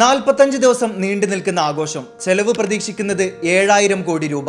നാൽപ്പത്തഞ്ച് ദിവസം നീണ്ടു നിൽക്കുന്ന ആഘോഷം ചെലവ് പ്രതീക്ഷിക്കുന്നത് ഏഴായിരം കോടി രൂപ.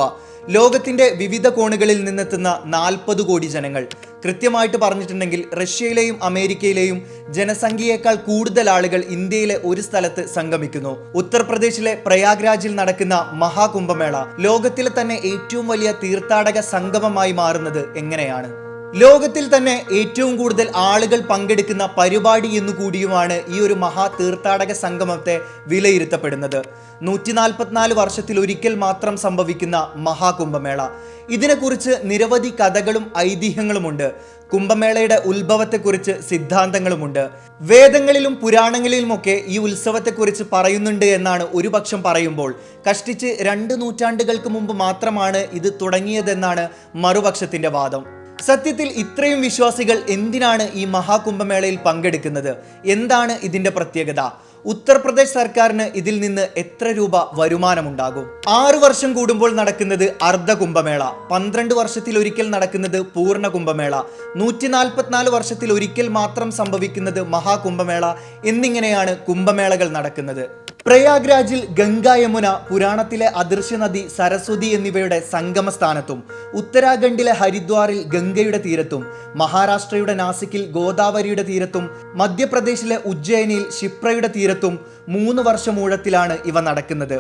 ലോകത്തിന്റെ വിവിധ കോണുകളിൽ നിന്നെത്തുന്ന നാൽപ്പത് കോടി ജനങ്ങൾ. കൃത്യമായിട്ട് പറഞ്ഞിട്ടുണ്ടെങ്കിൽ റഷ്യയിലെയും അമേരിക്കയിലെയും ജനസംഖ്യയേക്കാൾ കൂടുതൽ ആളുകൾ ഇന്ത്യയിലെ ഒരു സ്ഥലത്ത് സംഗമിക്കുന്നു. ഉത്തർപ്രദേശിലെ പ്രയാഗ്രാജിൽ നടക്കുന്ന മഹാകുംഭമേള ലോകത്തിലെ തന്നെ ഏറ്റവും വലിയ തീർത്ഥാടക സംഗമമായി മാറുന്നത് എങ്ങനെയാണ്? ലോകത്തിൽ തന്നെ ഏറ്റവും കൂടുതൽ ആളുകൾ പങ്കെടുക്കുന്ന പരിപാടി എന്നു കൂടിയുമാണ് ഈ ഒരു മഹാ തീർത്ഥാടക സംഗമത്തെ വിലയിരുത്തപ്പെടുന്നത്. നൂറ്റി നാൽപ്പത്തിനാല് വർഷത്തിൽ ഒരിക്കൽ മാത്രം സംഭവിക്കുന്ന മഹാകുംഭമേള. ഇതിനെക്കുറിച്ച് നിരവധി കഥകളും ഐതിഹ്യങ്ങളുമുണ്ട്. കുംഭമേളയുടെ ഉത്ഭവത്തെക്കുറിച്ച് സിദ്ധാന്തങ്ങളുമുണ്ട്. വേദങ്ങളിലും പുരാണങ്ങളിലുമൊക്കെ ഈ ഉത്സവത്തെക്കുറിച്ച് പറയുന്നുണ്ട് എന്നാണ് ഒരു പക്ഷം പറയുമ്പോൾ കഷ്ടിച്ച് രണ്ട് നൂറ്റാണ്ടുകൾക്ക് മുമ്പ് മാത്രമാണ് ഇത് തുടങ്ങിയതെന്നാണ് മറുപക്ഷത്തിന്റെ വാദം. സത്യത്തിൽ ഇത്രയും വിശ്വാസികൾ എന്തിനാണ് ഈ മഹാകുംഭമേളയിൽ പങ്കെടുക്കുന്നത്? എന്താണ് ഇതിന്റെ പ്രത്യേകത? ഉത്തർപ്രദേശ് സർക്കാരിന് ഇതിൽ നിന്ന് എത്ര രൂപ വരുമാനമുണ്ടാകും? ആറു വർഷം കൂടുമ്പോൾ നടക്കുന്നത് അർദ്ധ കുംഭമേള പന്ത്രണ്ട് വർഷത്തിൽ ഒരിക്കൽ നടക്കുന്നത് പൂർണ കുംഭമേള നൂറ്റി നാൽപ്പത്തിനാല് വർഷത്തിൽ ഒരിക്കൽ മാത്രം സംഭവിക്കുന്നത് മഹാകുംഭമേള എന്നിങ്ങനെയാണ് കുംഭമേളകൾ നടക്കുന്നത്. പ്രയാഗ്രാജിൽ ഗംഗ യമുന പുരാണത്തിലെ അദൃശ്യ നദി സരസ്വതി എന്നിവയുടെ സംഗമ സ്ഥാനത്തും ഉത്തരാഖണ്ഡിലെ ഹരിദ്വാറിൽ ഗംഗയുടെ തീരത്തും മഹാരാഷ്ട്രയുടെ നാസിക്കിൽ ഗോദാവരിയുടെ തീരത്തും മധ്യപ്രദേശിലെ ഉജ്ജയിനിയിൽ ക്ഷിപ്രയുടെ തീരത്തും മൂന്ന് വർഷമൂഴത്തിലാണ് ഇവ നടക്കുന്നത്.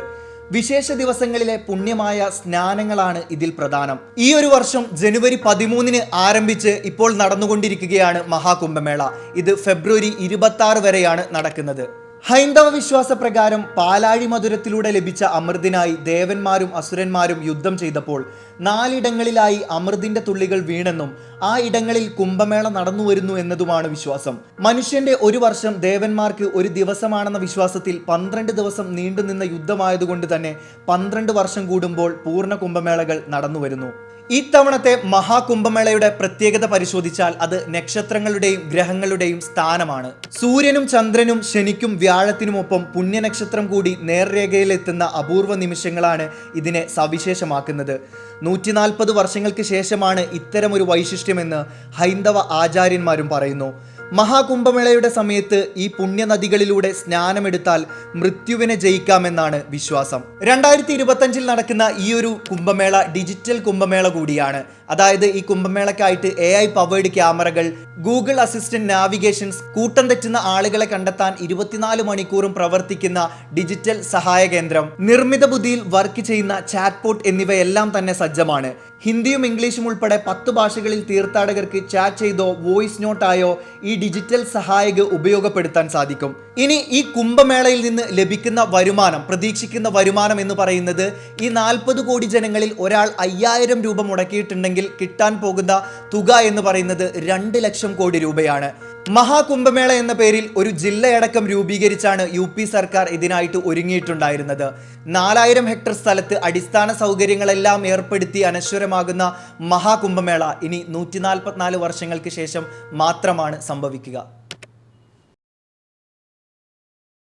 വിശേഷ ദിവസങ്ങളിലെ പുണ്യമായ സ്നാനങ്ങളാണ് ഇതിൽ പ്രധാനം. ഈ ഒരു വർഷം ജനുവരി പതിമൂന്നിന് ആരംഭിച്ച് ഇപ്പോൾ നടന്നുകൊണ്ടിരിക്കുകയാണ് മഹാകുംഭമേള. ഇത് ഫെബ്രുവരി ഇരുപത്തി വരെയാണ് നടക്കുന്നത്. ഹൈന്ദവ വിശ്വാസ പ്രകാരം പാലാഴി മധുരത്തിലൂടെ ലഭിച്ച അമൃതിനായി ദേവന്മാരും അസുരന്മാരും യുദ്ധം ചെയ്തപ്പോൾ നാലിടങ്ങളിലായി അമൃതിന്റെ തുള്ളികൾ വീണെന്നും ആ ഇടങ്ങളിൽ കുംഭമേള നടന്നു വരുന്നു എന്നതുമാണ് വിശ്വാസം. മനുഷ്യന്റെ ഒരു വർഷം ദേവന്മാർക്ക് ഒരു ദിവസമാണെന്ന വിശ്വാസത്തിൽ പന്ത്രണ്ട് ദിവസം നീണ്ടുനിന്ന യുദ്ധമായതുകൊണ്ട് തന്നെ പന്ത്രണ്ട് വർഷം കൂടുമ്പോൾ പൂർണ കുംഭമേളകൾ നടന്നു വരുന്നു. ഇത്തവണത്തെ മഹാകുംഭമേളയുടെ പ്രത്യേകത പരിശോധിച്ചാൽ അത് നക്ഷത്രങ്ങളുടെയും ഗ്രഹങ്ങളുടെയും സ്ഥാനമാണ്. സൂര്യനും ചന്ദ്രനും ശനിക്കും വ്യാഴത്തിനുമൊപ്പം പുണ്യനക്ഷത്രം കൂടി നേർരേഖയിലെത്തുന്ന അപൂർവ നിമിഷങ്ങളാണ് ഇതിനെ സവിശേഷമാക്കുന്നത്. നൂറ്റി വർഷങ്ങൾക്ക് ശേഷമാണ് ഇത്തരമൊരു വൈശിഷ്ട്യമെന്ന് ഹൈന്ദവ ആചാര്യന്മാരും പറയുന്നു. മഹാകുംഭമേളയുടെ സമയത്ത് ഈ പുണ്യനദികളിലൂടെ സ്നാനമെടുത്താൽ മൃത്യുവിനെ ജയിക്കാമെന്നാണ് വിശ്വാസം. രണ്ടായിരത്തി ഇരുപത്തഞ്ചിൽ നടക്കുന്ന ഈ ഒരു കുംഭമേള ഡിജിറ്റൽ കുംഭമേള കൂടിയാണ്. അതായത് ഈ കുംഭമേളക്കായിട്ട് എ ഐ പവേഡ് ക്യാമറകൾ ഗൂഗിൾ അസിസ്റ്റന്റ് നാവിഗേഷൻസ് കൂട്ടം തെറ്റുന്ന ആളുകളെ കണ്ടെത്താൻ ഇരുപത്തിനാല് മണിക്കൂറും പ്രവർത്തിക്കുന്ന ഡിജിറ്റൽ സഹായ കേന്ദ്രം നിർമ്മിത ബുദ്ധിയിൽ വർക്ക് ചെയ്യുന്ന ചാറ്റ്പോട്ട് എന്നിവയെല്ലാം തന്നെ സജ്ജമാണ്. ഹിന്ദിയും ഇംഗ്ലീഷും ഉൾപ്പെടെ പത്ത് ഭാഷകളിൽ തീർത്ഥാടകർക്ക് ചാറ്റ് ചെയ്തോ വോയിസ് നോട്ടായോ ഈ ഡിജിറ്റൽ സഹായക ഉപയോഗപ്പെടുത്താൻ സാധിക്കും. ഇനി ഈ കുംഭമേളയിൽ നിന്ന് ലഭിക്കുന്ന വരുമാനം പ്രതീക്ഷിക്കുന്ന വരുമാനം എന്ന് പറയുന്നത് ഈ നാൽപ്പത് കോടി ജനങ്ങളിൽ ഒരാൾ അയ്യായിരം രൂപ മുടക്കിയിട്ടുണ്ടെങ്കിൽ കിട്ടാൻ പോകുന്ന തുക എന്ന് പറയുന്നത് രണ്ട് ലക്ഷം കോടി രൂപയാണ്. മഹാകുംഭമേള എന്ന പേരിൽ ഒരു ജില്ലയടക്കം രൂപീകരിച്ചാണ് യു പി സർക്കാർ ഇതിനായിട്ട് ഒരുങ്ങിയിട്ടുണ്ടായിരുന്നത്. നാലായിരം ഹെക്ടർ സ്ഥലത്ത് അടിസ്ഥാന സൗകര്യങ്ങളെല്ലാം ഏർപ്പെടുത്തി അനശ്വരമാകുന്ന മഹാകുംഭമേള ഇനി നൂറ്റി വർഷങ്ങൾക്ക് ശേഷം മാത്രമാണ് സംഭവിക്കുക.